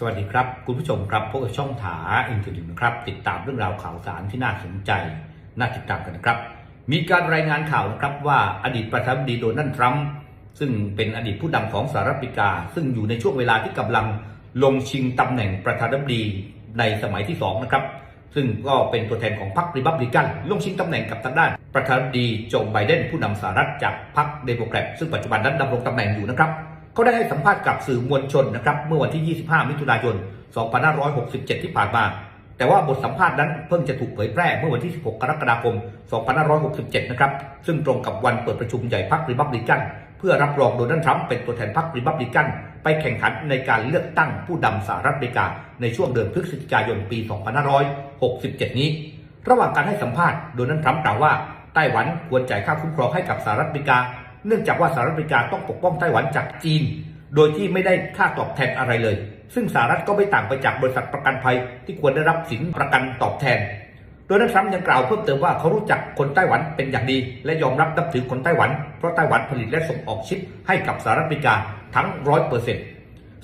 สวัสดีครับ คุณผู้ชมครับพบกับช่องถาอินเทอร์ดิวนะครับ ติดตามเรื่องราวข่าวสารที่น่าสนใจ น่าติดตามกันนะครับ มีการรายงานข่าวนะครับว่าอดีตประธานาธิบดีโดนัลด์ทรัมป์ซึ่งเป็นอดีตผู้นำของสหรัฐอเมริกา ซึ่งอยู่ในช่วงเวลาที่กำลังลงชิงตำแหน่งประธานาธิบดีในสมัยที่สองนะครับซึ่งก็เป็นตัวแทนของพรรครีพับลิกันลงชิงตำแหน่งกับทางด้าน ประธานาธิบดีโจไบเดนผู้นำสหรัฐจากพรรคเดโมแครตซึ่งปัจจุบันนั้นดำรงตำแหน่งอยู่นะครับ เขาได้ให้สัมภาษณ์กับสื่อมวลชนนะครับเมื่อวันที่ 25 มิถุนายน 2567 ที่ผ่านมา แต่ว่าบทสัมภาษณ์นั้นเพิ่งจะถูกเผยแพร่เมื่อวันที่ 16 กรกฎาคม 2567 นะครับ ซึ่งตรงกับวันเปิดประชุมใหญ่พรรครีพับลิกัน เพื่อรับรองโดนัลด์ทรัมป์เป็นตัวแทนพรรครีพับลิกัน ไปแข่งขันในการเลือกตั้งผู้นำสหรัฐอเมริกา ในช่วงเดือนพฤศจิกายนปี 2567 นี้ ระหว่างการให้สัมภาษณ์โดนัลด์ทรัมป์กล่าวว่าไต้หวันควรจ่ายค่าคุ้มครองให้กับสหรัฐอเมริกา เนื่องจากว่าสหรัฐอเมริกาต้องปกป้องไต้หวันจากจีน โดยที่ไม่ได้ค่าตอบแทนอะไรเลย ซึ่งสหรัฐก็ไม่ต่างไปจากบริษัทประกันภัยที่ควรได้รับสินประกันตอบแทน โดยนัลด์ทรัมป์ยังกล่าวเพิ่มเติมว่าเขารู้จักคนไต้หวันเป็นอย่างดี และยอมรับนับถือคนไต้หวัน เพราะไต้หวันผลิตและส่งออกชิปให้กับสหรัฐอเมริกาทั้งร้อยเปอร์เซ็นต์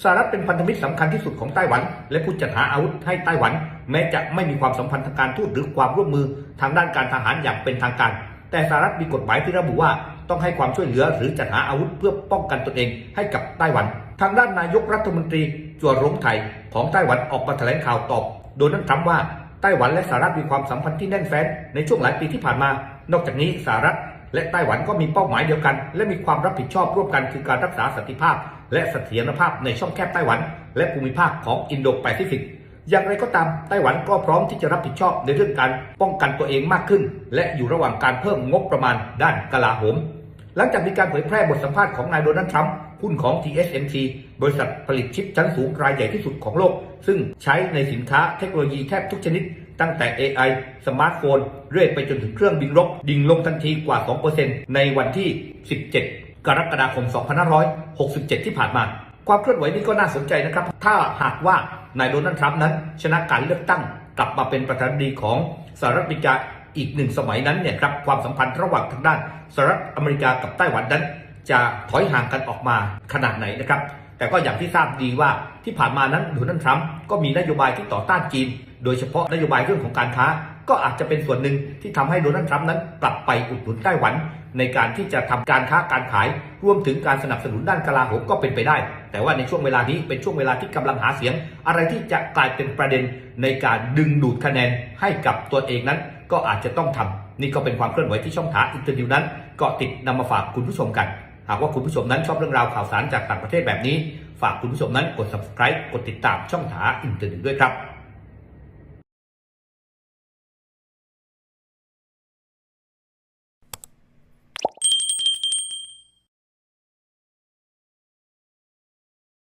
สหรัฐเป็นพันธมิตรสำคัญที่สุดของไต้หวัน และผู้จัดหาอาวุธให้ไต้หวัน แม้จะไม่มีความสัมพันธ์ทางการทูตหรือความร่วมมือทางด้านการทหารอย่างเป็นทางการ แต่สหรัฐมีกฎหมายที่ระบุว่า ต้องให้ความช่วยเหลือหรือจัดหาอาวุธเพื่อป้องกันตนเองให้กับไต้หวัน ทางด้านนายกรัฐมนตรีจัวหลงไทยของไต้หวันออกมาแถลงข่าวตอบ โดยนั้นทรัมป์ว่าไต้หวันและสหรัฐมีความสัมพันธ์ที่แน่นแฟ้นในช่วงหลายปีที่ผ่านมา นอกจากนี้สหรัฐและไต้หวันก็มีเป้าหมายเดียวกัน และมีความรับผิดชอบร่วมกันคือการรักษาสันติภาพ และเสถียรภาพในช่องแคบไต้หวัน และภูมิภาคของอินโดแปซิฟิกอย่างไรก็ตามไต้หวันก็พร้อมที่จะรับผิดชอบในเรื่องการป้องกันตัวเองมากขึ้น และอยู่ระหว่างการเพิ่มงบประมาณด้านกลาโหม หลังจากมีการเผยแพร่บทสัมภาษณ์ของนายโดนัลด์ทรัมป์หุ้นของ TSMC บริษัทผลิตชิปชั้นสูงรายใหญ่ที่สุดของโลก ซึ่งใช้ในสินค้าเทคโนโลยีแทบทุกชนิด ตั้งแต่ AI สมาร์ทโฟน เรื่อยไปจนถึงเครื่องบินรบ ดิ่งลงทันทีกว่า 2%ในวันที่ 17 กรกฎาคม 2567 ที่ผ่านมา ความเคลื่อนไหวนี้ก็น่าสนใจนะครับ ถ้าหากว่านายโดนัลด์ทรัมป์นั้น ชนะการเลือกตั้งกลับมาเป็นประธานาธิบดีของสหรัฐอเมริกา อีกหนึ่งสมัยนั้นเนี่ยครับความสัมพันธ์ระหว่างทางด้านสหรัฐอเมริกากับไต้หวันนั้น จะถอยห่างกันออกมาขนาดไหนนะครับ แต่ก็อย่างที่ทราบดีว่าที่ผ่านมานั้นโดนัลด์ทรัมป์ก็มีนโยบายที่ต่อต้านจีน โดยเฉพาะนโยบายเรื่องของการค้า ก็อาจจะเป็นส่วนหนึ่งที่ทำให้โดนัลด์ทรัมป์นั้นกลับไปอุดหนุนไต้หวัน ในการที่จะทำการค้าการขาย รวมถึงการสนับสนุนด้านกลาโหมก็เป็นไปได้ แต่ว่าในช่วงเวลานี้เป็นช่วงเวลาที่กำลังหาเสียง อะไรที่จะกลายเป็นประเด็นในการดึงดูดคะแนนให้กับตัวเองนั้น ก็อาจจะต้องทำนี่ก็เป็นความเคลื่อนไหวที่ช่องถาอินเตอร์วิวนั้นเกาะติดนำมาฝากคุณผู้ชมกัน หากว่าคุณผู้ชมนั้นชอบเรื่องราวข่าวสารจากต่างประเทศแบบนี้ ฝากคุณผู้ชมนั้นกด subscribe กดติดตามช่องถาอินเตอร์วิวด้วยครับ